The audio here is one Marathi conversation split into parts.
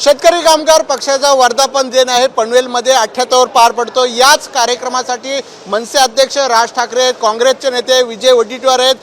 शेतकरी कामगार पक्षाचा वर्धापन दिन आहे. पनवेलमध्ये अठ्ठ्याहत्तर पार पडतो. याच कार्यक्रमासाठी मनसे अध्यक्ष राज ठाकरे आहेत. काँग्रेसचे नेते विजय वडेट्टीवार आहेत.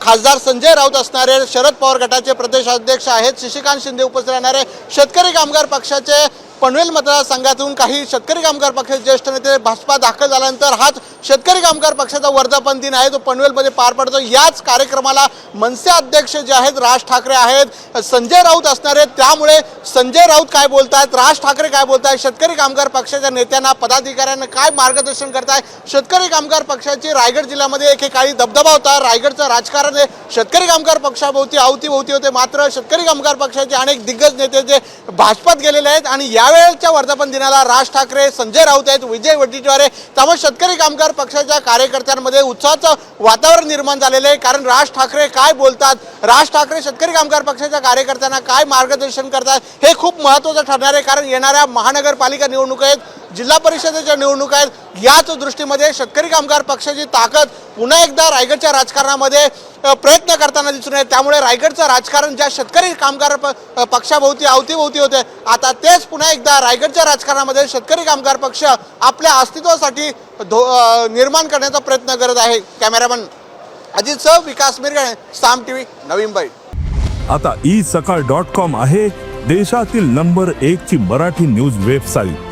खासदार संजय राऊत असणारे शरद पवार गटाचे प्रदेश अध्यक्ष आहेत. शशिकांत शिंदे उपस्थित राहणारे शेतकरी कामगार पक्षाचे पनवेल मतदारसंघातून काही शेतकरी कामगार पक्षाचे ज्येष्ठ नेते भाजपा दाखल झाल्यानंतर हाच शेतकरी कामगार पक्षाचा वर्धापन दिन आहे. तो पनवेलमध्ये पार पडतो. याच कार्यक्रमाला मनसे अध्यक्ष जे आहेत राज ठाकरे आहेत संजय राऊत असणार आहेत. त्यामुळे संजय राऊत काय बोलतात राज ठाकरे काय बोलतायत शेतकरी कामगार पक्षाच्या नेत्यांना पदाधिकाऱ्यांना काय मार्गदर्शन करताय? शेतकरी कामगार पक्षाची रायगड जिल्ह्यामध्ये एकेकाळी दबदबा होता. रायगडचं राजकारण हे शेतकरी कामगार पक्षाभोवती अवतीभोवती होते. मात्र शेतकरी कामगार पक्षाचे अनेक दिग्गज नेते जे भाजपात गेलेले आहेत आणि या यावेळेच्या वर्धापन दिनाला राज ठाकरे संजय राऊत आहेत विजय वडेट्टीवार त्यामुळे शेतकरी कामगार पक्षाच्या कार्यकर्त्यांमध्ये उत्साहाचं वातावरण निर्माण झालेलं आहे. कारण राज ठाकरे काय बोलतात? राज ठाकरे शेतकरी कामगार पक्षाच्या कार्यकर्त्यांना काय मार्गदर्शन करतात? हे खूप महत्त्वाचं ठरणार आहे. कारण येणाऱ्या महानगरपालिका निवडणुका आहेत. जिल्हा परिषदेच्या निवडणुका आहेत. याच दृष्टीमध्ये शेतकरी कामगार पक्षाची ताकद पुन्हा एकदा रायगडच्या राजकारणामध्ये प्रयत्न करताना दिसून येत. त्यामुळे रायगडचं राजकारण ज्या शेतकरी कामगार प- पक्षाभोवती अवतीभोवती होते आता तेच पुन्हा एकदा रायगडच्या राजकारणामध्ये शेतकरी कामगार पक्ष आपल्या अस्तित्वासाठी धो निर्माण करण्याचा प्रयत्न करत आहे. कॅमेरामन अजित सह विकास मिरगणे साम टी व्ही नवी मुंबई. आता ई सकाळ डॉट कॉम आहे देशातील नंबर एक ची मराठी न्यूज वेबसाईट.